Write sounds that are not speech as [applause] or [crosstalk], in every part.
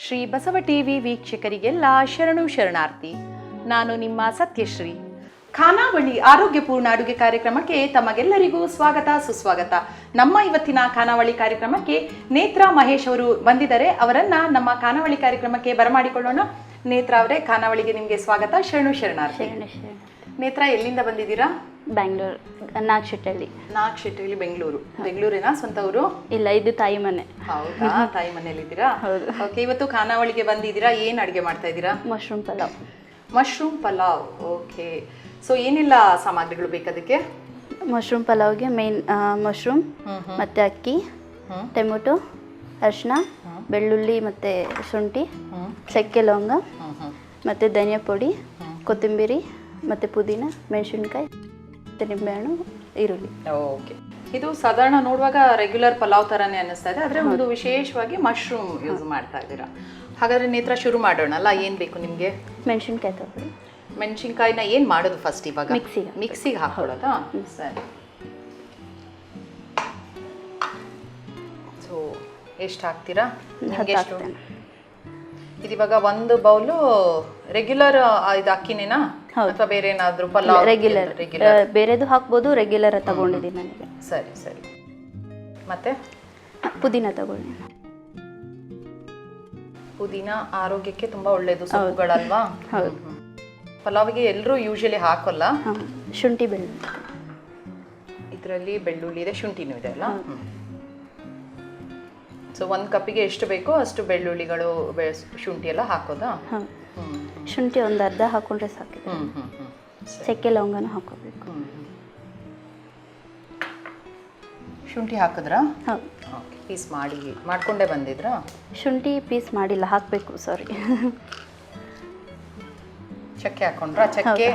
Shri Basava TV ವೀಕ್ಷಕರಿಗೆಲ್ಲ ಶರಣು ಶರಣಾರ್ಥಿ. ನಾನು ನಿಮ್ಮ ಸತ್ಯಶ್ರೀ. ಖಾನಾವಳಿ ಆರೋಗ್ಯಪೂರ್ಣ ಅಡುಗೆ ಕಾರ್ಯಕ್ರಮಕ್ಕೆ ತಮಗೆಲ್ಲರಿಗೂ ಸ್ವಾಗತ, ಸುಸ್ವಾಗತ. ನಮ್ಮ ಇವತ್ತಿನ ಖಾನಾವಳಿ ಕಾರ್ಯಕ್ರಮಕ್ಕೆ ನೇತ್ರ ಮಹೇಶ್ ಅವರು ಬಂದಿದ್ದಾರೆ. ಅವರನ್ನ ನಮ್ಮ ಖಾನಾವಳಿ ಕಾರ್ಯಕ್ರಮಕ್ಕೆ ಬರಮಾಡಿಕೊಳ್ಳೋಣ. ನೇತ್ರ ಅವರೇ ಖಾನಾವಳಿಗೆ ನಿಮಗೆ ಸ್ವಾಗತ. ಶರಣು ಶರಣಾರ್ಥಿ. ಶರಣ ಶರಣ ನೇತ್ರ ಎಲ್ಲಿಂದ ಬಂದಿದ್ದೀರಾ? ಬೆಂಗಳೂರು ನಾಗಶೆಟ್ಟಳ್ಳಿ. ನಾಗಶೆಟ್ಟಿಯಲ್ಲಿ ಬೆಂಗಳೂರು. ಬೆಂಗಳೂರಿನ ಸ್ವಂತ ಊರು? ಇಲ್ಲ ಇದು ತಾಯಿ ಮನೆ. ಹೌದಾ? [laughs] ತಾಯಿ ಮನೆಯಲ್ಲಿ ಇದ್ದೀರಾ ಓಕೆ ಇವತ್ತು ಖಾನಾವಳಿಗೆ ಬಂದಿದ್ದೀರಾ? ಏನು ಅಡುಗೆ ಮಾಡ್ತಾ ಇದ್ದೀರಾ? Mushroom pulao. Mushroom pulao. Okay so ಏನೆಲ್ಲ ಸಾಮಗ್ರಿಗಳು ಬೇಕದಕ್ಕೆ ಮಶ್ರೂಮ್ ಪಲಾವ್ಗೆ ಮೇನ್ ಮಶ್ರೂಮ್ ಮತ್ತು ಅಕ್ಕಿ ಟೊಮೆಟೊ ಅರಿಶಿನ ಬೆಳ್ಳುಳ್ಳಿ ಮತ್ತು ಶುಂಠಿ ಚಕ್ಕೆ ಲವಂಗ ಮತ್ತು ಧನಿಯಾ ಪುಡಿ ಕೊತ್ತಂಬರಿ ಮತ್ತು ಪುದೀನ ಮೆಣಸಿನ್ಕಾಯಿ ಮತ್ತು ನಿಂಬೆಹಣ್ಣು ಈರುಳ್ಳಿ. ಓಕೆ. ಇದು ಸಾಧಾರಣ ನೋಡುವಾಗ ರೆಗ್ಯುಲರ್ ಪಲಾವ್ ತರಾನೇ ಅನ್ನಿಸ್ತಾ ಇದೆ ಆದ್ರೆ ಒಂದು ವಿಶೇಷವಾಗಿ ಮಶ್ರೂಮ್ ಯೂಸ್ ಮಾಡ್ತಾ ಇದ್ದೀರಾ. ಹಾಗಾದ್ರೆ ನೇತ್ರ ಶುರು ಮಾಡೋಣ ಅಲ್ಲ ಏನ್ ಬೇಕು ನಿಮ್ಗೆ? ಮೆಣಸಿನ್ಕಾಯಿ ತಗೊಳ್ಳಿ. ಮೆಣಸಿನ್ಕಾಯಿನ ಏನ್ ಮಾಡೋದು ಫಸ್ಟ್ ಇವಾಗ? ಮಿಕ್ಸಿಗೆ ಮಿಕ್ಸಿಗೆ ಹಾಕೊಳ್ಳೋದಾ ಸರಿ. ಸೊ ಎಷ್ಟು ಹಾಕ್ತೀರಾ? ನಿಮಗೆ ಹತ್ತು ಎಷ್ಟು? ಹಾಕ್ತೇನೆ. ಇದಿವಾಗ ಒಂದು ಬೌಲು ರೆಗ್ಯುಲರ್ ಇದು ಅಕ್ಕಿನೇನಾ. ಅಥವಾ ಬೇರೆ ಏನಾದರೂ ಪಲಾವ್ ರೆಗ್ಯುಲರ್ ರೆಗ್ಯುಲರ್ ಬೇರೆದು ಹಾಕ್ಬೋದು ರೆಗ್ಯುಲರ್ ತಗೊಂಡಿದ್ದೀನಿ ನನಗೆ. ಸರಿ ಸರಿ. ಮತ್ತೆ? ಪುದೀನ ತಗೊಳ್ಳಿ. ಪುದೀನ ಆರೋಗ್ಯಕ್ಕೆ ತುಂಬಾ ಒಳ್ಳೇದು ಸೊಪ್ಪುಗಳಲ್ವಾ? ಹೌದು. ಪಲಾವ್ಗೆ ಎಲ್ಲರೂ ಯೂಶಲಿ ಹಾಕೋಲ್ಲ? ಶುಂಠಿ ಬೆಳ್ಳುಳ್ಳಿ. ಇದರಲ್ಲಿ ಬೆಳ್ಳುಳ್ಳಿ ಇದೆ ಶುಂಠಿನೂ ಇದೆ ಅಲ್ಲ? ಸೊ ಒಂದು ಕಪ್ಪಿಗೆ ಎಷ್ಟು ಬೇಕೋ ಅಷ್ಟು ಬೆಳ್ಳುಳ್ಳಿಗಳು ಶುಂಠಿ ಎಲ್ಲ ಹಾಕೋದಾ? ಹಾಂ ಹ್ಮ್. ಶುಂಠಿ ಒಂದು ಅರ್ಧ ಹಾಕೊಂಡ್ರೆ ಸಾಕು ಚಕ್ಕೆ ಲವಂಗನೂ ಹಾಕೋಬೇಕು. ಶುಂಠಿ ಹಾಕಿದ್ರಾ? ಪೀಸ್ ಮಾಡಿ ಮಾಡ್ಕೊಂಡೇ ಬಂದಿದ್ರಾ? ಶುಂಠಿ ಪೀಸ್ ಮಾಡಿಲ್ಲ ಹಾಕಬೇಕು ಸಾರಿ ಚಕ್ಕೆ ಹಾಕೊಂಡ್ರಾ? ಚಕ್ಕೆ.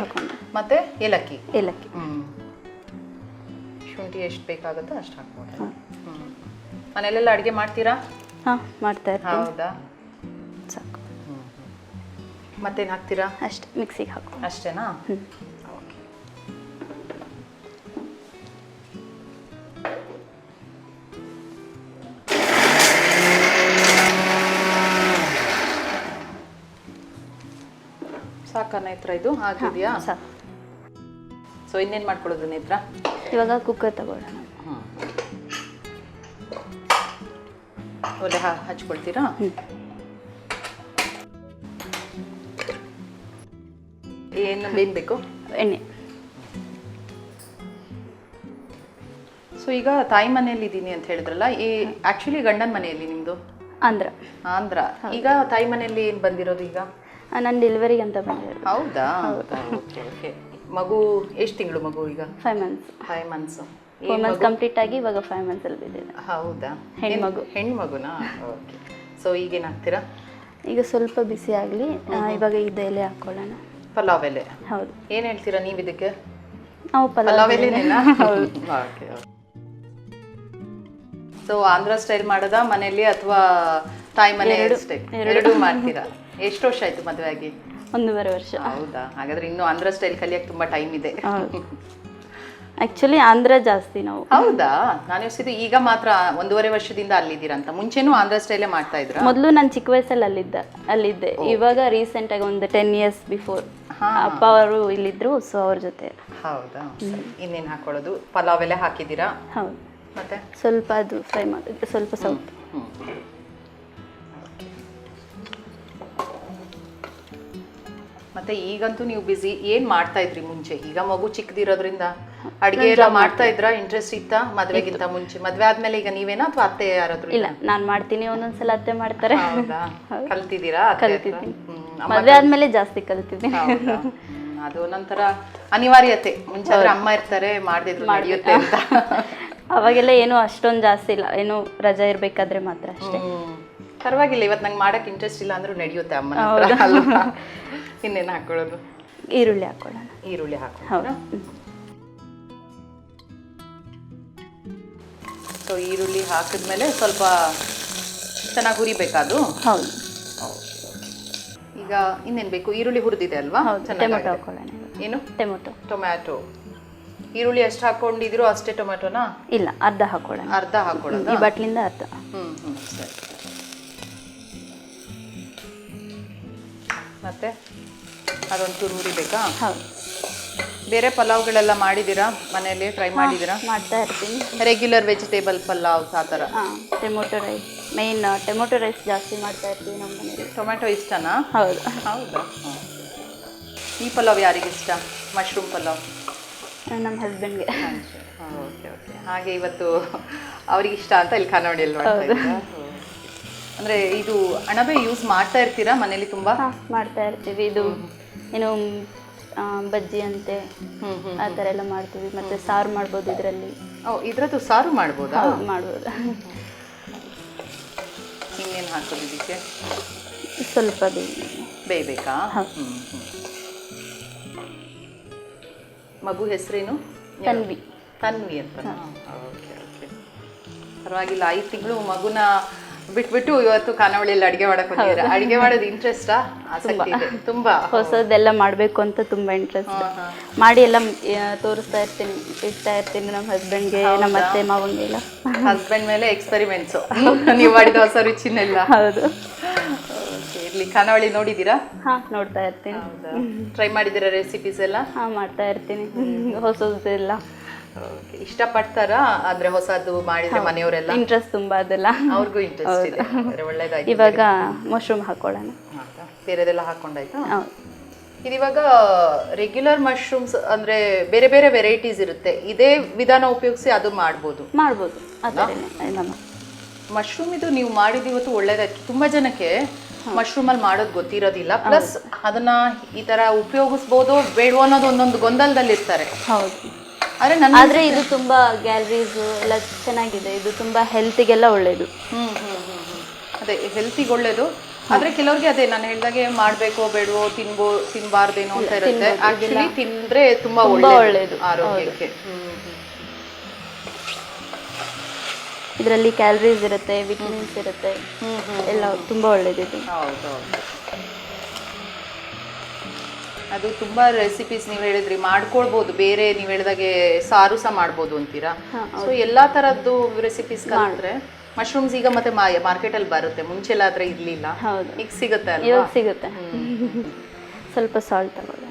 ಮತ್ತೆ ಏಲಕ್ಕಿ? ಏಲಕ್ಕಿ. ಶುಂಠಿ ಎಷ್ಟು ಬೇಕಾಗುತ್ತೋ ಅಷ್ಟು ಹಾಕ್ಬೋದು. ಮನೆಯಲ್ಲೆಲ್ಲ ಅಡುಗೆ ಮಾಡ್ತೀರಾ? ಹಾಂ ಮಾಡ್ತಾ ಇರ್ತೀನಿ. ಹೌದಾ? ಮತ್ತೇನು ಹಾಕ್ತೀರಾ? ಅಷ್ಟೇ ಮಿಕ್ಸಿಗೆ ಹಾಕು. ಅಷ್ಟೇನಾ? ಓಕೆ. ಸಾಕಾ ನೇತ್ರ ಇದು? ಆಗಿದೆಯಾ ಸಾಕು. ಸೊ ಇನ್ನೇನು ಮಾಡ್ಕೊಳ್ಳೋದು ನೇತ್ರ? ಇವಾಗ ಕುಕ್ಕರ್ ತಗೊಳ್ಳೋಣ. ಒಲೆ ಹ ಹಚ್ಕೊಳ್ತೀರಾ? ಏನು ಬೇನ್ ಬೇಕು? ಎಣ್ಣೆ. ಸೊ ಈಗ ತಾಯಿ ಮನೆಯಲ್ಲಿ ಇದ್ದೀನಿ ಅಂತ ಹೇಳಿದ್ರಲ್ಲ ಈ ಆಕ್ಚುಲಿ ಗಂಡನ ಮನೆಯಲ್ಲಿ ನಿಮ್ಮದು ಆಂಧ್ರ. ಆಂಧ್ರ. ಈಗ ತಾಯಿ ಮನೆಯಲ್ಲಿ ಏನು ಬಂದಿರೋದು ಈಗ? ನಾನು ಡೆಲಿವರಿ ಅಂತ ಬಂದಿರೋದು. ಹೌದಾ? ಓಕೆ ಓಕೆ ಮಗು ಎಷ್ಟು ತಿಂಗಳು ಮಗು ಈಗ? Five months five months four months complete ಆಗಿ ಇವಾಗ ಫೈವ್ ಮಂತ್ಸಲ್ಲಿ ಬಿದ್ದಿದೆ. ಹೌದಾ? ಹೆಣ್ಮಗು. ಏನ್- ಹೆಣ್ಮಗುನಾ ಓಕೆ ಸೊ ಈಗೇನಾಗ್ತೀರಾ? ಈಗ ಸ್ವಲ್ಪ ಬಿಸಿ ಆಗಲಿ ಇವಾಗ ಇದೆಲೆ ಹಾಕ್ಕೊಳ್ಳೋಣ ಪಲಾವ್ ಎಲೆ. ಹೌದು. ಏನು ಹೇಳ್ತೀರಾ ನೀವು ಇದಕ್ಕೆ? ನಾವು ಪಲಾವ್ ಪಲಾವ್ ಎಲೆನೇನಾ ಓಕೆ ಸೊ ಆಂಧ್ರ ಸ್ಟೈಲ್ ಮಾಡೋದಾ ಮನೆಯಲ್ಲಿ ಅಥವಾ ತಾಯಿ ಮನೆ ಸ್ಟೈಲ್ ಎರಡೂ. ಮಾಡ್ತೀರಾ. ಎಷ್ಟು ವರ್ಷ ಆಯ್ತು ಮದುವೆ ಆಗಿ ಒಂದೂವರೆ ವರ್ಷ. ಹೌದಾ? ಹಾಗಾದ್ರೆ ಇನ್ನು ಆಂಧ್ರ ಸ್ಟೈಲ್ ಕಲಿಯಕ್ಕೆ ತುಂಬಾ ಟೈಮ್ ಇದೆ. ಹೌದು ಆ್ಯಕ್ಚುಲಿ ಆಂಧ್ರ ಜಾಸ್ತಿ ನಾವು. ಹೌದಾ? ನಾನು ಯೋಚಿಸಿದ್ದು ಈಗ ಮಾತ್ರ ಒಂದೂವರೆ ವರ್ಷದಿಂದ ಅಲ್ಲಿದ್ದೀರಾ ಅಂತ ಮುಂಚೆನೂ ಆಂಧ್ರ ಸ್ಟೈಲೇ ಮಾಡ್ತಾ ಇದ್ರು? ಮೊದಲು ನಾನು ಚಿಕ್ಕ ವಯಸ್ಸಲ್ಲಿ ಅಲ್ಲಿದ್ದ. ಅಲ್ಲಿದ್ದೆ. ಇವಾಗ ರೀಸೆಂಟಾಗಿ ಒಂದು ಟೆನ್ ಇಯರ್ಸ್ ಬಿಫೋರ್ ಅಪ್ಪ ಅವರು ಇಲ್ಲಿದ್ರು ಸೊ ಅವ್ರ ಜೊತೆ. ಹೌದಾ? ಇನ್ನೇನು ಹಾಕೊಳ್ಳೋದು? ಪಲಾವ್ ಎಲ್ಲ ಹಾಕಿದ್ದೀರಾ? ಹೌದು. ಮತ್ತೆ? ಸ್ವಲ್ಪ ಅದು ಫ್ರೈ ಮಾಡಿ ಸ್ವಲ್ಪ ಸೌತ್ ಮತ್ತೆ ಈಗಂತೂ ನೀವು ಬಿಸಿ ಏನ್ ಮಾಡ್ತಾ ಇದ್ರಿ ಮುಂಚೆ? ಈಗ ಮಗು ಚಿಕ್ಕದಿರೋದ್ರಿಂದ? ಅಡಿಗೆ ಎಲ್ಲ ಮಾಡ್ತಾ ಇದ್ರ? ಇಂಟ್ರೆಸ್ಟ್ ಇತ್ತಾ? ಮದ್ವೆಗಿಂತ ಮುಂಚೆ. ಮದ್ವೆ ಆದ್ಮೇಲೆ ಈಗ ನೀವೇನಾ ಅಥವಾ ಅತ್ತೆ ಯಾರಾದ್ರೂ ಇಲ್ಲ ನಾನು ಮಾಡ್ತೀನಿ. ಒಂದೊಂದ್ಸಲ ಅತ್ತೆ ಮಾಡ್ತಾರೆ. ಹೌದಾ? ಕಲ್ತಿದ್ದೀರಾ ಅತ್ತೆ ಹತ್ರ? ಕಲ್ತಿದ್ದೀನಿ. ಹ್ಮ್ ಮದುವೆ ಆದ್ಮೇಲೆ ಜಾಸ್ತಿ ಕಲ್ತಿದ್ದೆ ಹೌದಾ? ಹ್ಮ್, ಅದು ಒಂದೊಂಥರ ಅನಿವಾರ್ಯತೆ. ಮುಂಚೆ ಆದ್ರೆ ಅಮ್ಮ ಇರ್ತಾರೆ ಮಾಡ್ದಿದ್ರು ನಡೆಯುತ್ತೆ ಅಂತ. [laughs] ಅವಾಗೆಲ್ಲ ಏನು ಅಷ್ಟೊಂದು ಜಾಸ್ತಿ ಇಲ್ಲ. ಏನು ರಜಾ ಇರ್ಬೇಕಾದ್ರೆ ಮಾತ್ರ ಅಷ್ಟೇ. ಹ್ಮ್. ಪರವಾಗಿಲ್ಲ ಇವತ್ತು ನಂಗೆ ಮಾಡಕ್ ಇಂಟ್ರೆಸ್ಟ್ ಇಲ್ಲ ಅಂದ್ರೂ ನಡೆಯುತ್ತೆ ಅಮ್ಮ ಹತ್ರ ಅಲ್ವಾ? ಇನ್ನೇನು ಹಾಕೊಳ್ಳೋದು ಈರುಳ್ಳಿ ಹಾಕೊಳ್ಳೋಣ ಈರುಳ್ಳಿ ಹಾಕೊಳ್ಳೋಣ ಹೌದು. ಸೊ ಈರುಳ್ಳಿ ಹಾಕಿದ್ಮೇಲೆ ಸ್ವಲ್ಪ ಚೆನ್ನಾಗಿ ಹುರಿಬೇಕಾದು ಹೌದು. ಈಗ ಇನ್ನೇನು ಬೇಕು? ಈರುಳ್ಳಿ ಹುರಿದಿದೆ ಅಲ್ವಾ? ಟೊಮೆಟೊ ಹಾಕೊಳ್ಳೋಣ. ಏನು? ಟೊಮೆಟೊ. ಟೊಮ್ಯಾಟೊ. ಈರುಳ್ಳಿ ಎಷ್ಟು ಹಾಕೊಂಡಿದ್ರು ಅಷ್ಟೇ ಟೊಮ್ಯಾಟೊನ? ಇಲ್ಲ ಅರ್ಧ ಹಾಕೊಳ್ಳೋಣ. ಅರ್ಧ ಹಾಕೊಳ್ಳೋದು? ಈ ಬಟ್ಲಿಂದ ಅರ್ಧ. ಹ್ಞೂ ಹ್ಞೂ ಸರಿ. ಮತ್ತೆ ಅದೊಂಚೂರು ಹುರಿಬೇಕಾ? ಹೌದು. ಬೇರೆ ಪಲಾವ್ಗಳೆಲ್ಲ ಮಾಡಿದ್ದೀರಾ? ಮನೆಯಲ್ಲಿ ಟ್ರೈ ಮಾಡಿದ್ದೀರಾ? ಮಾಡ್ತಾ ಇರ್ತೀನಿ. ರೆಗ್ಯುಲರ್ ವೆಜಿಟೇಬಲ್ ಪಲಾವ್ ಆ ಥರ? ಹಾಂ tomato rice main tomato rice ಜಾಸ್ತಿ ಮಾಡ್ತಾ ಇರ್ತೀವಿ ನಮ್ಮ ಮನೆಯಲ್ಲಿ. ಟೊಮೆಟೊ ಇಷ್ಟನಾ? ಹೌದು. ಹೌದಾ? ಈ ಪಲಾವ್ ಯಾರಿಗೆ ಇಷ್ಟ? ಮಶ್ರೂಮ್ ಪಲಾವ್? ನಮ್ಮ ಹಸ್ಬೆಂಡ್ಗೆ ಓಕೆ ಓಕೆ ಹಾಗೆ ಇವತ್ತು ಅವ್ರಿಗೆ ಇಷ್ಟ ಅಂತ ಇಲ್ಲಿ ಖಾನಾವಳಿಯಲ್ಲಿ ಮಾಡ್ತಾ ಇದ್ದೀರಾ? ಅಂದರೆ ಇದು ಅಣಬೆ ಯೂಸ್ ಮಾಡ್ತಾ ಇರ್ತೀರಾ ಮನೇಲಿ ತುಂಬ? ಹಾಂ ಮಾಡ್ತಾ ಇರ್ತೀವಿ. ಇದು ಏನು ಬಜ್ಜಿ ಅಂತೆ ಆ ಥರ ಎಲ್ಲ ಮಾಡ್ತೀವಿ. ಮತ್ತು ಸಾರು ಮಾಡ್ಬೋದು ಇದರಲ್ಲಿ. ಓ ಇದ್ರದ್ದು ಸಾರು ಮಾಡ್ಬೋದಾ? ಮಾಡ್ಬೋದು. ಇನ್ನೇನು ಹಾಕೋದು ಇದಕ್ಕೆ? ಸ್ವಲ್ಪ ಬೇಯಬೇಕಾ. ಮಗು ಹೆಸರೇನು? ತನ್ವಿ. ತನ್ವಿ ಅಂತ. Okay okay. ಪರವಾಗಿಲ್ಲ ಐದು ತಿಂಗಳು ಮಗುನ ಬಿಟ್ಬಿಟ್ಟು ಇವತ್ತು ಖಾನಾವಳಿಯಲ್ಲಿ ಅಡಿಗೆ ಮಾಡಕ್ ಬಂದಿದ್ದೀರಾ? ಅಡಿಗೆ ಮಾಡೋದು ಇಂಟ್ರೆಸ್ಟಾ ಆಸಕ್ತಿ ಇದೆ. ತುಂಬಾ. ಹೊಸದೆಲ್ಲ ಮಾಡಬೇಕು ಅಂತ ತುಂಬ ಇಂಟ್ರೆಸ್ಟ್ ಮಾಡಿ ಎಲ್ಲ ಆ, ತೋರಿಸ್ತಾ ಇರ್ತೀನಿ ಇಡ್ತಾ ಇರ್ತೀನಿ ನಮ್ಮ ಹಸ್ಬೆಂಡ್ಗೆ ನಮ್ಮ ಅತ್ತೆ ಮಾವಂಗೆಲ್ಲ. ಹಸ್ಬೆಂಡ್ ಮೇಲೆ ಎಕ್ಸ್ಪೆರಿಮೆಂಟ್ಸ್ ನೀವು ಮಾಡಿದ ಹೊಸ ರುಚಿನೆಲ್ಲ. ಹೌದು. Okay, ಇರ್ಲಿ. ಖಾನಾವಳಿ ನೋಡಿದ್ದೀರಾ? ಹಾಂ ನೋಡ್ತಾ ಇರ್ತೀನಿ. ಟ್ರೈ ಮಾಡಿದ್ದೀರಾ ರೆಸಿಪೀಸ್ ಎಲ್ಲ? ಹಾಂ ಮಾಡ್ತಾ ಇರ್ತೀನಿ. ಹೊಸದೆಲ್ಲ. ಇಷ್ಟಪಡ್ತಾರಾ? ಅಂದ್ರೆ ಹೊಸದು ಮಾಡಿದ್ರೆ ಮನೆಯವರೆಲ್ಲ? ಇಂಟ್ರೆಸ್ಟ್ ತುಂಬಾ ಅದೆಲ್ಲ. ಅವ್ರಿಗೂ ಇಂಟ್ರೆಸ್ಟ್ ಇದೆ. ಅಂದ್ರೆ ಒಳ್ಳೇದಾಯ್ತು ಇವಾಗ ಮಶ್ರೂಮ್ ಹಾಕೊಳ್ಳೋಣ? ಬೇರೆದೆಲ್ಲ ಹಾಕೊಂಡಾಯ್ತಾ? ಇದಿವಾಗ ರೆಗ್ಯುಲರ್ ಮಶ್ರೂಮ್ಸ್ ಅಂದ್ರೆ ಬೇರೆ ಬೇರೆ ವೆರೈಟೀಸ್ ಇರುತ್ತೆ. ಇದೇ ವಿಧಾನ ಉಪಯೋಗಿಸಿ ಅದು ಮಾಡ್ಬೋದು. ಮಾಡ್ಬೋದು. ಮಶ್ರೂಮ್ ಇದು ನೀವು ಮಾಡಿದ ಇವತ್ತು ಒಳ್ಳೇದಾಯ್ತು. ತುಂಬಾ ಜನಕ್ಕೆ ಮಶ್ರೂಮ್ ಅಲ್ಲಿ ಮಾಡೋದು ಗೊತ್ತಿರೋದಿಲ್ಲ. ಪ್ಲಸ್ ಅದನ್ನ ಈ ತರ ಉಪಯೋಗಿಸ್ಬೋದು ಬೇಡವೋ ಅನ್ನೋದು ಒಂದೊಂದು ಗೊಂದಲದಲ್ಲಿ ಇರ್ತಾರೆ ಹೌದು. ಆದ್ರೆ ಇದು ತುಂಬಾ ಗ್ಯಾಲರೀಸ್ ಎಲ್ಲ ಚೆನ್ನಾಗಿದೆ. ಇದು ತುಂಬಾ ಹೆಲ್ತಿಗೆಲ್ಲ ಗೆಲ್ಲ ಒಳ್ಳೇದು. ಹ್ಮ್ ಹ್ಮ್ ಹ್ಮ್. ಅದೇ ಹೆಲ್ತಿಗೆ ಒಳ್ಳೇದು. ಆದ್ರೆ ಕೆಲವ್ರಿಗೆ ಅದೇ ನಾನು ಹೇಳ್ದಾಗೆ ಮಾಡ್ಬೇಕೋ ಬೇಡವೋ ತಿನ್ಬೋ ತಿನ್ಬಾರ್ದೇನೋ ಅಂತ ಇರುತ್ತೆ. ಆಕ್ಚುಲಿ ತಿಂದ್ರೆ ತುಂಬಾ ತುಂಬಾ ಒಳ್ಳೇದು ಆರೋಗ್ಯಕ್ಕೆ. ಹ್ಮ್ ಹ್ಮ್. ಇದರಲ್ಲಿ ಕ್ಯಾಲರೀಸ್ ಇರುತ್ತೆ ವಿಟಮಿನ್ಸ್ ಇರುತ್ತೆ. ಹ್ಮ್ ಹ್ಮ್ ಎಲ್ಲ ತುಂಬಾ ಒಳ್ಳೇದಿದೆ. ಹೌದು. ಅದು ತುಂಬಾ ರೆಸಿಪೀಸ್ ನೀವು ಹೇಳಿದ್ರಿ. ಮಾಡ್ಕೊಳ್ಬೋದು. ಬೇರೆ ನೀವು ಹೇಳಿದಾಗೆ ಸಾರು ಸಹ ಮಾಡ್ಬೋದು ಅಂತೀರಾ? ಸೊ ಎಲ್ಲಾ ತರದ್ದು ರೆಸಿಪೀಸ್ ಮಾಡಿದ್ರೆ ಮಶ್ರೂಮ್ಸ್ ಈಗ ಮತ್ತೆ ಮಾರ್ಕೆಟ್ ಅಲ್ಲಿ ಬರುತ್ತೆ. ಮುಂಚೆಲ್ಲ ಆದ್ರೆ ಇರ್ಲಿಲ್ಲ. ಈಗ ಸಿಗುತ್ತೆ ಇವಾಗ ಸಿಗುತ್ತೆ. [laughs] ಸ್ವಲ್ಪ ಸಾಲ್ಟ್ ತಗೊಳ್ಳಿ.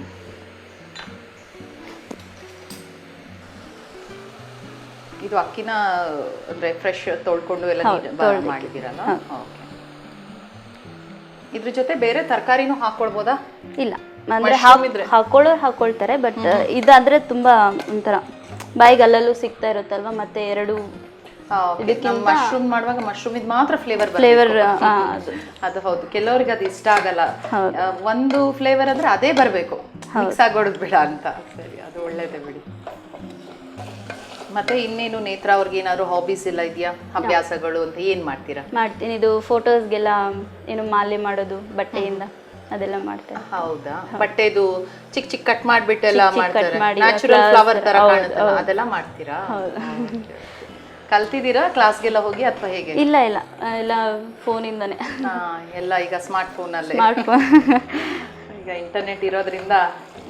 ಇದು ಅಕ್ಕಿನ ಅಂದ್ರೆ ಫ್ರೆಶ್ ತೊಳ್ಕೊಂಡು ಎಲ್ಲ ಮಾಡಿದ್ದೀರಲ್ಲ? ಓಕೆ. ಇದ್ರ ಜೊತೆ ಬೇರೆ ತರಕಾರಿನೂ ಹಾಕೊಳ್ಬೋದಾ? ಇಲ್ಲ. ಅಂದ್ರೆ ಹಾಕ್- ಹಾಕೊಳ್ಳೋರು ಹಾಕೊಳ್ತಾರೆ ಬಟ್ ಇದಾದ್ರೆ ತುಂಬಾ ಒಂಥರ ಬಾಯಿಗೆ ಅಲ್ಲಲ್ಲೂ ಸಿಗ್ತಾ ಇರುತ್ತಲ್ವಾ ಮತ್ತೆ ಎರಡು ಮಶ್ರೂಮ್ ಮಾಡುವಾಗ ಮಶ್ರೂಮ್ ಇದು ಮಾತ್ರ ಫ್ಲೇವರ್ ಫ್ಲೇವರ್ ಅದು ಹೌದು. ಕೆಲವರಿಗೆ ಅದು ಇಷ್ಟ ಆಗಲ್ಲ. ಒಂದು ಫ್ಲೇವರ್ ಅಂದ್ರೆ ಅದೇ ಬರಬೇಕು. ಮಿಕ್ಸ್ ಆಗೋದು ಬೇಡ ಅಂತ. ಸರಿ ಅದು ಒಳ್ಳೇದೇ ಬಿಡಿ. ಮತ್ತೆ ಇನ್ನೇನು ನೇತ್ರ ಅವ್ರಿಗೆ ಏನಾದ್ರು ಹಾಬೀಸ್ ಎಲ್ಲ ಇದೆಯಾ? ಅಭ್ಯಾಸಗಳು ಅಂತ ಏನ್ ಮಾಡ್ತೀರಾ? ಮಾಡ್ತೀನಿ. ಇದು ಫೋಟೋಸ್ಗೆಲ್ಲ ಏನು ಮಾಲೆ ಮಾಡೋದು ಬಟ್ಟೆಯಿಂದ. ಅದೆಲ್ಲ ಮಾಡ್ತಾರೆ. ಹೌದಾ? ಬಟ್ಟೆದು ಚಿಕ್ಕ ಚಿಕ್ಕ ಕಟ್ ಮಾಡ್ಬಿಟ್ಟು ಎಲ್ಲ ಚಿಕ್ಕ ಚಿಕ್ಕ ಮಾಡ್ತಾರೆ. ಮಾಡಿ, ನ್ಯಾಚುರಲ್ ಫ್ಲವರ್ ತರ ಹೌದು, ಕಾಣುತ್ತಲ್ಲ ಅದೆಲ್ಲ ಮಾಡ್ತೀರಾ. ಕಲ್ತಿದ್ದೀರಾ ಕ್ಲಾಸ್ಗೆಲ್ಲ ಹೋಗಿ ಅಥವಾ ಹೇಗೆ? ಇಲ್ಲ ಇಲ್ಲ. ಆ, ಎಲ್ಲ ಫೋನಿಂದನೇ. ಹಾ, ಎಲ್ಲ ಈಗ ಸ್ಮಾರ್ಟ್ ಫೋನ್ ಅಲ್ಲೇ ಸ್ಮಾರ್ಟ್ಫೋನ್ ಈಗ ಇಂಟರ್ನೆಟ್ ಇರೋದ್ರಿಂದ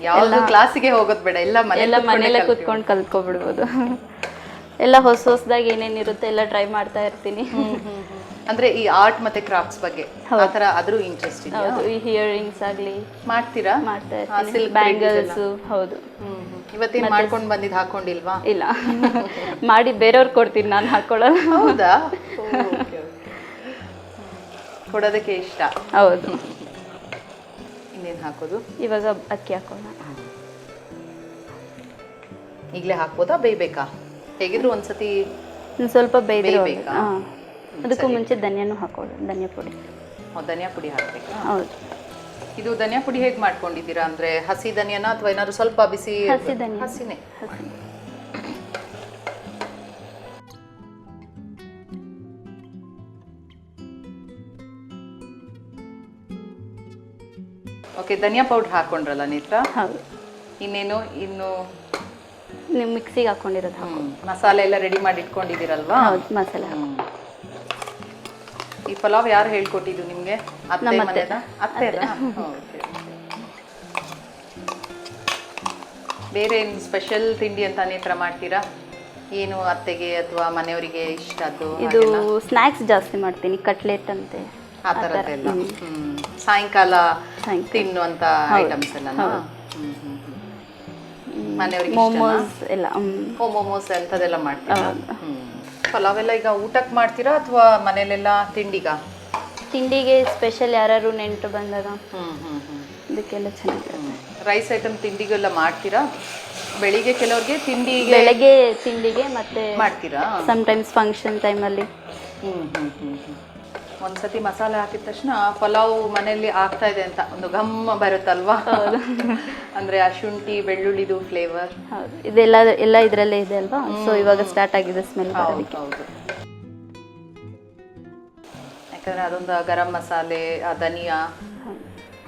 ಯಾವ್ದು ಕ್ಲಾಸಿಗೆ ಹೋಗೋದ್ ಬೇಡ ಎಲ್ಲ ಎಲ್ಲ ಮನೆ ಮನೆಯಲ್ಲೇ ಕುತ್ಕೊಂಡು ಕಲ್ತ್ಕೊಬಿಡ್ಬೋದು. [laughs] ಎಲ್ಲ ಹೊಸ ಹೊಸದಾಗಿ ಏನೇನಿರುತ್ತೆ ಎಲ್ಲ ಟ್ರೈ ಮಾಡ್ತಾ ಇರ್ತೀನಿ. ಅಂದ್ರೆ ಈ ಆರ್ಟ್ ಮತ್ತೆ ಕ್ರಾಫ್ಟ್ಸ್ ಬಗ್ಗೆ ಆ ತರ ಅದ್ರೂ ಇಂಟ್ರೆಸ್ಟ್ ಇದೆ ಹೌದು ಈ ಹಿಯರಿಂಗ್ಸ್ ಆಗಲಿ. ಮಾಡ್ತೀರಾ? ಮಾಡ್ತಾ ಇರ್ತೀನಿ. silk ಬ್ಯಾಂಗಲ್ಸ್ ಹೌದು. ಇವತ್ತೇನ್ ಮಾಡ್ಕೊಂಡ್ ಬಂದಿದ್ ಹಾಕೊಂಡಿಲ್ವಾ? ಇಲ್ಲ. [laughs] ಮಾಡಿ ಬೇರೆಯವ್ರು ಕೊಡ್ತೀನಿ ನಾನು ಹಾಕೊಳ್ಳಲ್ಲ. ಹೌದಾ? [laughs] Okay, okay. ಕೊಡೋದಕ್ಕೆ ಇಷ್ಟ. ಹೌದು. ಇನ್ನೇನ್ ಹಾಕೋದು? ಇವಾಗ ಅಕ್ಕಿ ಹಾಕೋಣ. ಈಗಲೇ ಹಾಕ್ಬೋದಾ? ಬೇಯ್ಬೇಕಾ? ಹೇಗಿದ್ರು ಒಂದ್ಸತಿ ಒಂದು ಸ್ವಲ್ಪ ಬೇಯ್ದ್ರೆ ಬೇಯ್ಬೇಕಾ? ಹಾಂ. ಅದಕ್ಕೂ ಮುಂಚೆ ಧನಿಯಾನು ಹಾಕೋದು ಧನಿಯಾ ಪುಡಿ. ಧನಿಯಾ ಪುಡಿ ಹಾಕಬೇಕು. ಹೌದು. ಇದು ಧನಿಯಾ ಪುಡಿ ಹೇಗೆ ಮಾಡ್ಕೊಂಡಿದ್ದೀರಾ ಅಂದ್ರೆ ಹಸಿ ಧನಿಯಾನ ಅಥವಾ ಏನಾದ್ರು ಸ್ವಲ್ಪ ಬಿಸಿ ಹಸಿ ಧನಿಯಾ. ಹಸಿನೇ? ಹಸಿ ಓಕೆ ಧನಿಯಾ ಪೌಡರ್ ಹಾಕೊಂಡ್ರಲ್ಲ ನೇತ್ರ? ಹೌದು. ಇನ್ನೇನು ಇನ್ನು? ನೀವು ಮಿಕ್ಸಿಗೆ ಹಾಕೊಂಡಿರೋದು ಮಸಾಲೆ ಎಲ್ಲ ರೆಡಿ ಮಾಡಿ ಇಟ್ಕೊಂಡಿದ್ದೀರಲ್ವಾ? ಹೌದು ಮಸಾಲೆ ಹಾಕಿ. ಪಲಾವ್ ಯಾರು ಹೇಳ್ಕೊಟ್ಟಿದ್ದು ನಿಮ್ಗೆ? ಅತ್ತೆ ನಮ್ಮ ಅತ್ತೆ. ಮನೆದ ಅತ್ತೆ. ಬೇರೆ ಏನು ಸ್ಪೆಷಲ್ ತಿಂಡಿ ಅಂತ ನೇತ್ರ ಮಾಡ್ತೀರಾ? ಏನು ಅತ್ತೆಗೆ ಅಥವಾ ಮನೆಯವರಿಗೆ ಇಷ್ಟ ಅದು ಇದು ಸ್ನ್ಯಾಕ್ಸ್ ಜಾಸ್ತಿ ಮಾಡ್ತೀನಿ ಕಟ್ಲೆಟ್ ಅಂತೆ. ಆ ಥರದ್ದೆಲ್ಲ. ಹ್ಮ್. ಸಾಯಂಕಾಲ ಸಾಯಂಕಾಲ. ತಿನ್ನುವಂತ ಐಟಮ್ಸ್ ಎಲ್ಲ ಮನೆಯವ್ರಿಗೆ ಮೋಮೋಸ್ ಎಲ್ಲ ಹ್ಮ್. ಮೋಮೋಸ್ ಅಂಥದ್ದೆಲ್ಲ ಮಾಡ್ತೀರಾ? ಹ್ಮ್. ಪಲಾವ್ ಎಲ್ಲ ಈಗ ಊಟಕ್ಕೆ ಮಾಡ್ತೀರಾ ಅಥವಾ ಮನೇಲೆಲ್ಲ ತಿಂಡಿಗ? ತಿಂಡಿಗೆ ಸ್ಪೆಷಲ್ ಯಾರು ನೆಂಟರು ಬಂದಾಗ ಅದಕ್ಕೆಲ್ಲ ಚೆನ್ನಾಗಿರುತ್ತೆ. ರೈಸ್ ಐಟಮ್ ತಿಂಡಿಗೆಲ್ಲ ಮಾಡ್ತೀರಾ? ಬೆಳಿಗ್ಗೆ ಕೆಲವ್ರಿಗೆ ತಿಂಡಿಗೆ ಬೆಳಗ್ಗೆ ತಿಂಡಿಗೆ ಮತ್ತೆ ಮಾಡ್ತೀರಾ? ಸಮ್ಟೈಮ್ಸ್ ಫಂಕ್ಷನ್ ಟೈಮಲ್ಲಿ ಹ್ಞೂ ಹ್ಞೂ ಹ್ಮ್. ಹ್ಮ್ ಒಂದ್ಸತಿ ಮಸಾಲೆ ಹಾಕಿದ ತಕ್ಷಣ ಪಲಾವ್ ಮನೆಯಲ್ಲಿ ಆಗ್ತಾ ಇದೆ ಅಂತ ಒಂದು ಘಮ್ಮ ಬರುತ್ತಲ್ವಾ? ಅಂದ್ರೆ ಆ ಶುಂಠಿ ಬೆಳ್ಳುಳ್ಳಿದು ಫ್ಲೇವರ್ ಇದೆಲ್ಲ ಎಲ್ಲ ಇದರಲ್ಲೇ ಇದೆ ಅಲ್ವಾ? ಸೊ ಇವಾಗ ಸ್ಟಾರ್ಟ್ ಆಗಿದೆ ಸ್ಮೆಲ್ ಹೌದು ಯಾಕಂದ್ರೆ ಅದೊಂದು ಗರಂ ಮಸಾಲೆ ಆ ಧನಿಯಾ.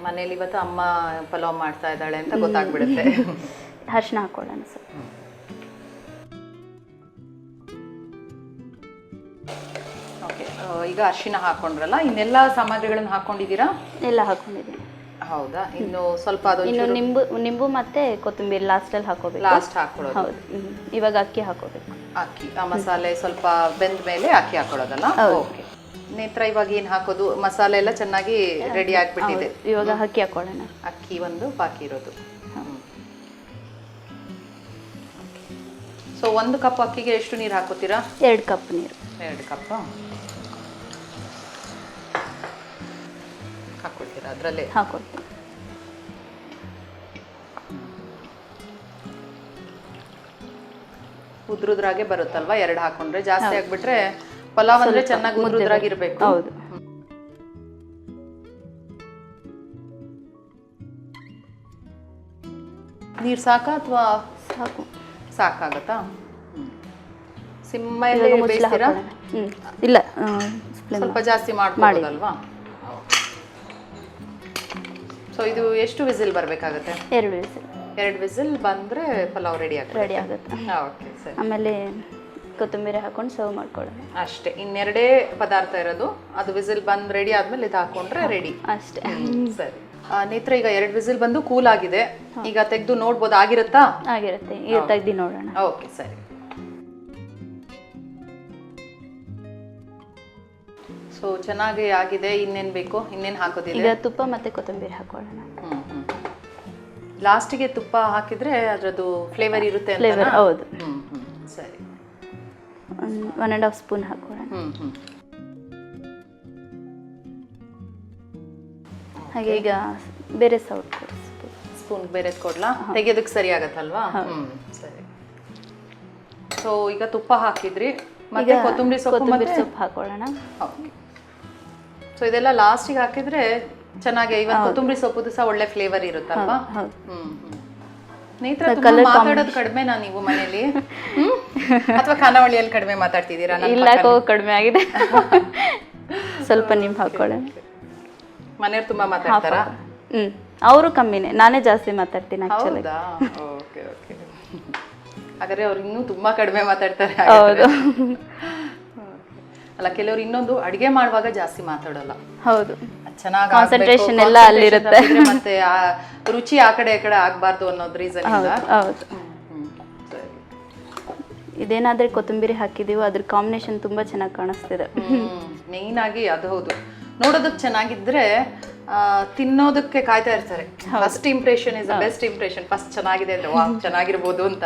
ಮನೇಲಿ ಇವತ್ತು ಅಮ್ಮ ಪಲಾವ್ ಮಾಡ್ತಾ ಇದ್ದಾಳೆ ಅಂತ ಗೊತ್ತಾಗ್ಬಿಡುತ್ತೆ. [laughs] ಅರ್ಶಿನ ಹಾಕೊಳ್ಳೋಣ ಸರ್. ಈಗ ಅರಿಶಿನ ಹಾಕೊಂಡ್ರಲ್ಲ ಇನ್ನೆಲ್ಲ ಸಾಮಗ್ರಿಗಳನ್ನ ಹಾಕೊಂಡಿದ್ದೀರಾ? ಎಲ್ಲ ಹಾಕೊಂಡಿದ್ದೀನಿ. ಹೌದಾ? ಇನ್ನು ಸ್ವಲ್ಪ ಅದು ಇನ್ನು ನಿಂಬು ನಿಂಬು ಮತ್ತೆ ಕೊತ್ತಂಬರಿ ಲಾಸ್ಟಲ್ಲಿ ಹಾಕೋಬೇಕು. ಲಾಸ್ಟ್ ಹಾಕೊಳ್ಳೋದು. ಹೌದು. ಹ್ಮ್. ಇವಾಗ ಅಕ್ಕಿ ಹಾಕೋಬೇಕು. ಅಕ್ಕಿ ಆ ಮಸಾಲೆ ಸ್ವಲ್ಪ ಬೆಂದ ಮೇಲೆ ಅಕ್ಕಿ ಹಾಕೊಳ್ಳೋದಲ್ಲ? ಓಕೆ ನೇತ್ರ ಇವಾಗ ಏನು ಹಾಕೋದು? ಮಸಾಲೆ ಎಲ್ಲ ಚೆನ್ನಾಗಿ ರೆಡಿ ಆಗಿಬಿಟ್ಟಿದೆ. ಇವಾಗ ಅಕ್ಕಿ ಹಾಕೊಳ್ಳೋಣ. ಅಕ್ಕಿ ಒಂದು ಬಾಕಿ ಇರೋದು. ಸೊ ಒಂದು ಕಪ್ ಅಕ್ಕಿಗೆ ಎಷ್ಟು ನೀರು ಹಾಕೋತೀರಾ? ಎರಡು ಕಪ್ ನೀರು. ಎರಡು ಕಪ್ ಹಾಕೊಳ್ತೀರಾ? ಅದರಲ್ಲೇ? ಉದ್ರುದ್ರಾಗೆ ಬರುತ್ತಲ್ವಾ? ಎರಡು ಹಾಕೊಂಡ್ರೆ ಜಾಸ್ತಿ ಆಗ್ಬಿಟ್ರೆ ಪಲಾವ್ ಅಂದ್ರೆ ಚೆನ್ನಾಗಿ ಉದ್ರುದ್ರಾಗಿರ್ಬೇಕು. ಹೌದು. ನೀರು ಸಾಕಾ ಅಥವಾ ಸಾಕು. ಸಾಕಾಗತ್ತಾ? ಸಿಮ್ಮಲ್ಲಿ ಬೇಯಿಸ್ತೀರಾ? ಇಲ್ಲ ಸ್ವಲ್ಪ ಜಾಸ್ತಿ ಮಾಡ್ಬೋದಲ್ವಾ ಸೊ ಇದು ಎಷ್ಟು ವಿಸಿಲ್ ಬರಬೇಕಾಗುತ್ತೆ? ಎರಡು ವಿಸಿಲ್. ಎರಡು ವಿಸಿಲ್ ಬಂದರೆ ಪಲಾವ್ ರೆಡಿ ಆಗುತ್ತೆ. ರೆಡಿ ಆಗುತ್ತೆ. ಓಕೆ ಸರಿ. ಆಮೇಲೆ ಕೊತ್ತಂಬರಿ ಹಾಕೊಂಡು ಸರ್ವ್ ಮಾಡ್ಕೊಳ್ಳೋಣ. ಅಷ್ಟೇ ಇನ್ನೆರಡೇ ಪದಾರ್ಥ ಇರೋದು. ಅದು ವಿಸಿಲ್ ಬಂದು ರೆಡಿ ಆದಮೇಲೆ ಇದು ಹಾಕೊಂಡ್ರೆ ರೆಡಿ ಅಷ್ಟೇ. ಸರಿ. ಆ, ನೇತ್ರ ಈಗ ಎರಡು ವಿಸಿಲ್ ಬಂದು ಕೂಲ್ ಆಗಿದೆ. ಈಗ ತೆಗೆದು ನೋಡ್ಬೋದು ಆಗಿರುತ್ತಾ? ಆಗಿರುತ್ತೆ. ಈಗ ತೆಗ್ದು ನೋಡೋಣ. ಓಕೆ ಸರಿ. ಸೊ ಚೆನ್ನಾಗಿ ಆಗಿದೆ ಇನ್ನೇನು ಬೇಕು ಇನ್ನೇನು ಹಾಕೋದಿಲ್ಲ ಈಗ ತುಪ್ಪ ಮತ್ತೆ ಕೊತ್ತಂಬರಿ ಹಾಕೊಳ್ಳೋಣ. ಲಾಸ್ಟಿಗೆ ತುಪ್ಪ ಹಾಕಿದ್ರೆ ಅದ್ರದ್ದು ಫ್ಲೇವರ್ ಇರುತ್ತೆ ಅಂತ ಫ್ಲೇವರ್ ಹೌದು. ಸರಿ. ಒಂದು ಒನ್ ಆ್ಯಂಡ್ ಹಾಫ್ ಸ್ಪೂನ್ ಹಾಕೋಣ ಹಾಗೆ ಈಗ ಬೇರೆ ಸೌಟ್ ಕೊಡಿ ಸ್ಪೂನ್ ಬೇರೆ ಕೊಡ್ಲಾ? ತೆಗೆಯೋದಕ್ಕೆ ಸರಿ ಆಗತ್ತಲ್ವಾ? ಸರಿ. ಸೊ ಈಗ ತುಪ್ಪ ಹಾಕಿದ್ರಿ ಮತ್ತೆ ಕೊತ್ತಂಬರಿ ಸೊಪ್ಪು ಕೊತ್ತಂಬರಿ ಸೊಪ್ಪು ಹಾಕೊಳ್ಳೋಣ. ಸೊ ಇದೆಲ್ಲ ಲಾಸ್ಟಿಗೆ ಹಾಕಿದ್ರೆ ಚೆನ್ನಾಗಿ ಇವತ್ತು ಕೊತ್ತಂಬರಿ ಸೊಪ್ಪು ಸಹ ಒಳ್ಳೆ ಫ್ಲೇವರ್ ಇರುತ್ತಲ್ವಾ? ಹೌದು ಹ್ಮ್ ಹ್ಮ್. ನೇತ್ರ ತುಂಬಾ ಮಾತಾಡೋದು ಕಡಿಮೆನಾ ನೀವು ಮನೇಲಿ? ಅಥವಾ ಖಾನಾವಳಿಯಲ್ಲಿ ಕಡಿಮೆ ಮಾತಾಡ್ತಿದ್ದೀರಾ ಇಲ್ಲ ಕಡಿಮೆ ಆಗಿದೆ. [laughs] ಸ್ವಲ್ಪ ನಿಂಬು ಹಾಕೊಳ್ಳೋಣ ಮನೆಯವ್ರು ತುಂಬಾ ಮಾತಾಡ್ತಾರಾ? ಹ್ಮ್. ಅವರು ಕಮ್ಮಿನೇ. ನಾನೇ ಜಾಸ್ತಿ ಮಾತಾಡ್ತೀನಿ ಆಕ್ಚುಲಿ ಓಕೆ ಓಕೆ ಹಾಗಾದ್ರೆ ಅವ್ರು ಇನ್ನೂ ತುಂಬಾ ಕಡಿಮೆ ಮಾತಾಡ್ತಾರೆ ಹೌದು. ಅಲ್ಲ ಕೆಲವರು ಇನ್ನೊಂದು ಅಡಿಗೆ ಮಾಡುವಾಗ ಜಾಸ್ತಿ ಮಾತಾಡಲ್ಲ. ಹೌದು. ಚೆನ್ನಾಗಿ ಕಾನ್ಸಂಟ್ರೇಷನ್ ಎಲ್ಲ ಅಲ್ಲಿರುತ್ತೆ. ಮತ್ತೆ ಆ ರುಚಿ ಆ ಕಡೆ ಈ ಕಡೆ ಆಗ್ಬಾರ್ದು ಅನ್ನೋದು ರೀಸನ್ ಹೌದು. ಇದೇನಾದ್ರೆ ಕೊತ್ತಂಬರಿ ಹಾಕಿದೀವೋ ಅದ್ರ ಕಾಂಬಿನೇಷನ್ ತುಂಬಾ ಚೆನ್ನಾಗಿ ಕಾಣಿಸ್ತಿದೆ. ಮೇನ್ ಆಗಿ ಅದು ಹೌದು. ನೋಡೋದಕ್ಕೆ ಚೆನ್ನಾಗಿದ್ರೆ ಆ, ತಿನ್ನೋದಕ್ಕೆ ಕಾಯ್ತಾ ಇರ್ತಾರೆ. First impression is best impression first ಚೆನ್ನಾಗಿದೆ ಅಂದ್ರೆ ವಾಹ್ ಚೆನ್ನಾಗಿರ್ಬೋದು ಅಂತ.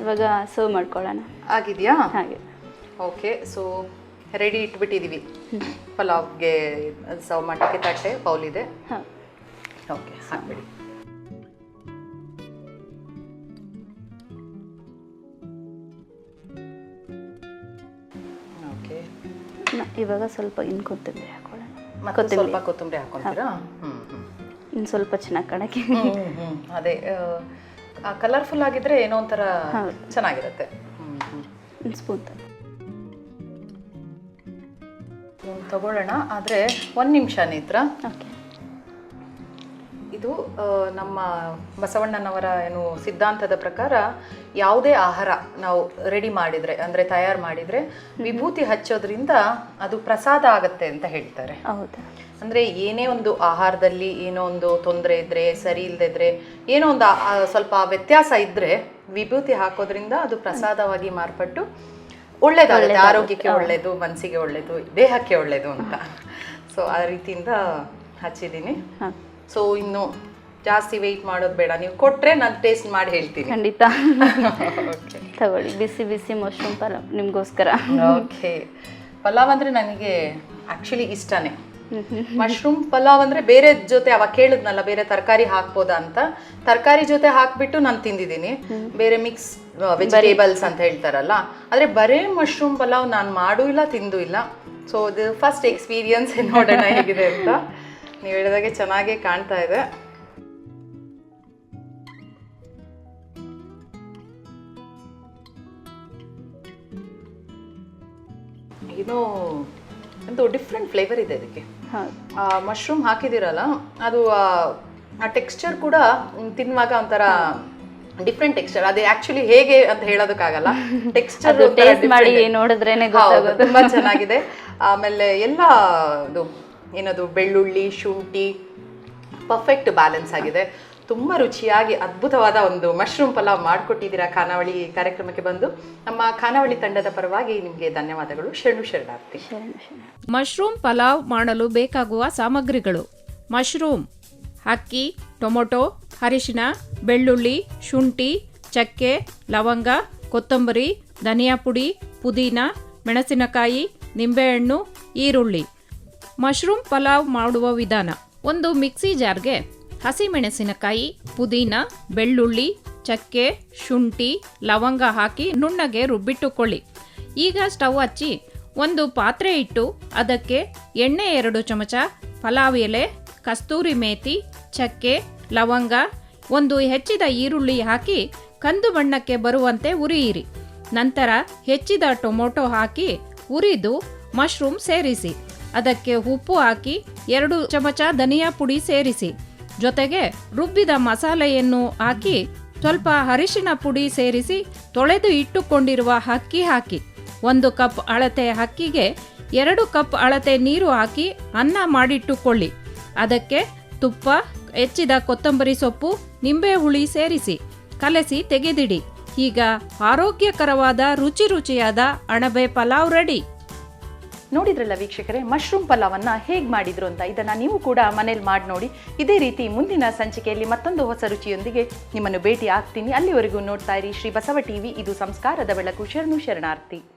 ಇವಾಗ ಸರ್ವ್ ಮಾಡ್ಕೊಳ್ಳೋಣ. ಆಗಿದ್ಯಾ? ಹಾಗೆ. ಓಕೆ ಸೊ ರೆಡಿ ಇಟ್ಬಿಟ್ಟಿದ್ದೀವಿ ಪಲಾವ್ಗೆ ಸರ್ವ್ ಮಾಡಕ್ಕೆ ತಟ್ಟೆ ಪೌಲ್ ಇದೆ. ಓಕೆ ಹಾಕ್ಬಿಡಿ. ಓಕೆ ಇವಾಗ ಸ್ವಲ್ಪ ಇನ್ನು ಕೊತ್ತಂಬರಿ ಹಾಕೊಳ್ಳೋಣ. ಮತ್ತೆ ಸ್ವಲ್ಪ ಕೊತ್ತಂಬರಿ ಹಾಕೊಳ್ತೀರಾ? ಹ್ಞೂ ಇನ್ನು ಸ್ವಲ್ಪ ಚೆನ್ನಾಗಿ ಕಾಣಕ್ಕೆ. ಅದೇ ಕಲರ್ಫುಲ್ ಆಗಿದ್ರೆ ಏನೋ ಒಂಥರ ಚೆನ್ನಾಗಿರುತ್ತೆ. ಹ್ಞೂ ಹ್ಞೂ ಸ್ಪೂನ್ ತಗೊಳ್ಳೋಣ. ಆದರೆ ಒಂದು ನಿಮಿಷ ನೇತ್ರ. ಓಕೆ. ಇದು ನಮ್ಮ ಬಸವಣ್ಣನವರ ಏನು ಸಿದ್ಧಾಂತದ ಪ್ರಕಾರ ಯಾವುದೇ ಆಹಾರ ನಾವು ರೆಡಿ ಮಾಡಿದರೆ ಅಂದರೆ ತಯಾರು ಮಾಡಿದರೆ ವಿಭೂತಿ ಹಚ್ಚೋದ್ರಿಂದ ಅದು ಪ್ರಸಾದ ಆಗುತ್ತೆ ಅಂತ ಹೇಳ್ತಾರೆ. ಹೌದಾ. ಅಂದರೆ ಏನೇ ಒಂದು ಆಹಾರದಲ್ಲಿ ಏನೋ ಒಂದು ತೊಂದರೆ ಇದ್ದರೆ ಸರಿ ಇಲ್ಲದಿದ್ರೆ ಏನೋ ಒಂದು ಸ್ವಲ್ಪ ವ್ಯತ್ಯಾಸ ಇದ್ದರೆ ವಿಭೂತಿ ಹಾಕೋದ್ರಿಂದ ಅದು ಪ್ರಸಾದವಾಗಿ ಮಾರ್ಪಟ್ಟು ಒಳ್ಳೇದಾಗುತ್ತೆ ಆರೋಗ್ಯಕ್ಕೆ ಒಳ್ಳೇದು ಮನಸ್ಸಿಗೆ ಒಳ್ಳೇದು ದೇಹಕ್ಕೆ ಒಳ್ಳೇದು ಅಂತ. ಸೊ ಆ ರೀತಿಯಿಂದ ಹಚ್ಚಿದ್ದೀನಿ. ಸೊ ಇನ್ನು ಜಾಸ್ತಿ ವೆಯ್ಟ್ ಮಾಡೋದು ಬೇಡ. ನೀವು ಕೊಟ್ಟರೆ ನಾನು ಟೇಸ್ಟ್ ಮಾಡಿ ಹೇಳ್ತೀನಿ. ಖಂಡಿತ. ತಗೊಳ್ಳಿ. ಬಿಸಿ ಬಿಸಿ ಮಶ್ರೂಮ್ ಪಲಾವ್ ನಿಮಗೋಸ್ಕರ. ಓಕೆ ಪಲಾವ್ ಅಂದರೆ ನನಗೆ ಆ್ಯಕ್ಚುಲಿ ಇಷ್ಟನೇ. ಮಶ್ರೂಮ್ ಪಲಾವ್ ಅಂದ್ರೆ ಬೇರೆ ಜೊತೆ ಅವಾಗ ಕೇಳಿದ್ನಲ್ಲ ಬೇರೆ ತರಕಾರಿ ಹಾಕ್ಬೋದಾ ಅಂತ. ತರಕಾರಿ ಜೊತೆ ಹಾಕ್ಬಿಟ್ಟು ನಾನು ತಿಂದಿದ್ದೀನಿ. ಬೇರೆ ಮಿಕ್ಸ್ ವೆಜಿಟೇಬಲ್ಸ್ ಅಂತ ಹೇಳ್ತಾರಲ್ಲ ಆದರೆ ಬರೇ ಮಶ್ರೂಮ್ ಪಲಾವ್ ನಾನು ಮಾಡೂ ಇಲ್ಲ ತಿಂದು ಇಲ್ಲ. ಸೊ ಇದು ಫಸ್ಟ್ ಎಕ್ಸ್ಪೀರಿಯನ್ಸ್ ನೋಡೋಣ ಹೇಗಿದೆ ಅಂತ. ನೀವು ಹೇಳಿದಾಗೆ ಚೆನ್ನಾಗೇ ಕಾಣ್ತಾ ಇದೆ. ಏನೋ ಒಂದು ಡಿಫ್ರೆಂಟ್ ಫ್ಲೇವರ್ ಇದೆ ಅದಕ್ಕೆ ಮಶ್ರೂಮ್ ಹಾಕಿದಿರಲ್ಲ ಅದು ಆ, ಟೆಕ್ಸ್ಚರ್ ಕೂಡ ತಿನ್ನುವಾಗ ಒಂಥರ ಡಿಫ್ರೆಂಟ್ ಟೆಕ್ಸ್ಚರ್ ಅದೇ ಆಕ್ಚುಲಿ ಹೇಗೆ ಅಂತ ಹೇಳೋದಕ್ಕಾಗಲ್ಲ. [laughs] ಟೆಕ್ಸ್ಚರ್ ಟೇಸ್ಟ್ ಮಾಡಿ ನೋಡಿದ್ರೇನೆ ತುಂಬಾ ಚೆನ್ನಾಗಿದೆ. ಆಮೇಲೆ ಎಲ್ಲ ಇದು ಏನದು ಬೆಳ್ಳುಳ್ಳಿ ಶುಂಠಿ ಪರ್ಫೆಕ್ಟ್ ಬ್ಯಾಲೆನ್ಸ್ ಆಗಿದೆ. ತುಂಬಾ ರುಚಿಯಾಗಿ ಅದ್ಭುತವಾದ ಒಂದು ಮಶ್ರೂಮ್ ಪಲಾವ್ ಮಾಡಿಕೊಟ್ಟಿದ್ದೀರಾ ಖಾನಾವಳಿ ಕಾರ್ಯಕ್ರಮಕ್ಕೆ ಬಂದು. ನಮ್ಮ ಖಾನಾವಳಿ ತಂಡದ ಪರವಾಗಿ ನಿಮಗೆ ಧನ್ಯವಾದಗಳು. ಶರಣು ಶರಣಾರ್ಥಿ. ಶರಣ ಶರಣ ಮಶ್ರೂಮ್ ಪಲಾವ್ ಮಾಡಲು ಬೇಕಾಗುವ ಸಾಮಗ್ರಿಗಳು. ಮಶ್ರೂಮ್ ಅಕ್ಕಿ ಟೊಮೊಟೊ, ಅರಿಶಿನ, ಬೆಳ್ಳುಳ್ಳಿ, ಶುಂಠಿ, ಚಕ್ಕೆ, ಲವಂಗ, ಕೊತ್ತಂಬರಿ ಧನಿಯಾ ಪುಡಿ ಪುದೀನ, ಮೆಣಸಿನಕಾಯಿ, ನಿಂಬೆಹಣ್ಣು, ಈರುಳ್ಳಿ. ಮಶ್ರೂಮ್ ಪಲಾವ್ ಮಾಡುವ ವಿಧಾನ. ಒಂದು ಮಿಕ್ಸಿ ಜಾರ್ಗೆ ಹಸಿಮೆಣಸಿನಕಾಯಿ, ಪುದೀನ, ಬೆಳ್ಳುಳ್ಳಿ, ಚಕ್ಕೆ, ಶುಂಠಿ, ಲವಂಗ ಹಾಕಿ ನುಣ್ಣಗೆ ರುಬ್ಬಿಟ್ಟುಕೊಳ್ಳಿ. ಈಗ ಸ್ಟವ್ ಹಚ್ಚಿ ಒಂದು ಪಾತ್ರೆ ಇಟ್ಟು ಅದಕ್ಕೆ ಎಣ್ಣೆ ಎರಡು ಚಮಚ, ಪಲಾವ್ ಎಲೆ, ಕಸ್ತೂರಿ ಮೇಥಿ ಚಕ್ಕೆ, ಲವಂಗ, ಒಂದು ಹೆಚ್ಚಿದ ಈರುಳ್ಳಿ ಹಾಕಿ ಕಂದು ಬಣ್ಣಕ್ಕೆ ಬರುವಂತೆ ಉರಿಯಿರಿ. ನಂತರ ಹೆಚ್ಚಿದ ಟೊಮೊಟೊ ಹಾಕಿ ಉರಿದು ಮಶ್ರೂಮ್ ಸೇರಿಸಿ. ಅದಕ್ಕೆ ಉಪ್ಪು ಹಾಕಿ ಎರಡು ಚಮಚ ಧನಿಯಾ ಪುಡಿ ಸೇರಿಸಿ. ಜೊತೆಗೆ ರುಬ್ಬಿದ ಮಸಾಲೆಯನ್ನು ಹಾಕಿ ಸ್ವಲ್ಪ ಅರಿಶಿನ ಪುಡಿ ಸೇರಿಸಿ ತೊಳೆದು ಇಟ್ಟುಕೊಂಡಿರುವ ಅಕ್ಕಿ ಹಾಕಿ. ಒಂದು ಕಪ್ ಅಳತೆ ಅಕ್ಕಿಗೆ ಎರಡು ಕಪ್ ಅಳತೆ ನೀರು ಹಾಕಿ ಅನ್ನ ಮಾಡಿಟ್ಟುಕೊಳ್ಳಿ. ಅದಕ್ಕೆ ತುಪ್ಪ ಹೆಚ್ಚಿದ ಕೊತ್ತಂಬರಿ ಸೊಪ್ಪು, ನಿಂಬೆ ಹುಳಿ ಸೇರಿಸಿ, ಕಲಸಿ ತೆಗೆದಿಡಿ. ಈಗ ಆರೋಗ್ಯಕರವಾದ, ರುಚಿ ರುಚಿಯಾದ ಅಣಬೆ ಪಲಾವ್ ರೆಡಿ. ನೋಡಿದ್ರಲ್ಲ ವೀಕ್ಷಕರೇ, ಮಶ್ರೂಮ್ ಪಲಾವನ್ನ ಹೇಗೆ ಮಾಡಿದ್ರು ಅಂತ? ಇದನ್ನ ನೀವು ಕೂಡ ಮನೇಲಿ ಮಾಡಿ ನೋಡಿ. ಇದೇ ರೀತಿ ಮುಂದಿನ ಸಂಚಿಕೆಯಲ್ಲಿ ಮತ್ತೊಂದು ಹೊಸ ರುಚಿಯೊಂದಿಗೆ ನಿಮ್ಮನ್ನು ಭೇಟಿ ಆಗ್ತೀನಿ ಅಲ್ಲಿವರೆಗೂ ನೋಡ್ತಾ ಇರಿ ಶ್ರೀ ಬಸವ ಟಿವಿ. ಇದು ಸಂಸ್ಕಾರದ ಬೆಳಕು. ಶರಣು ಶರಣಾರ್ಥಿ.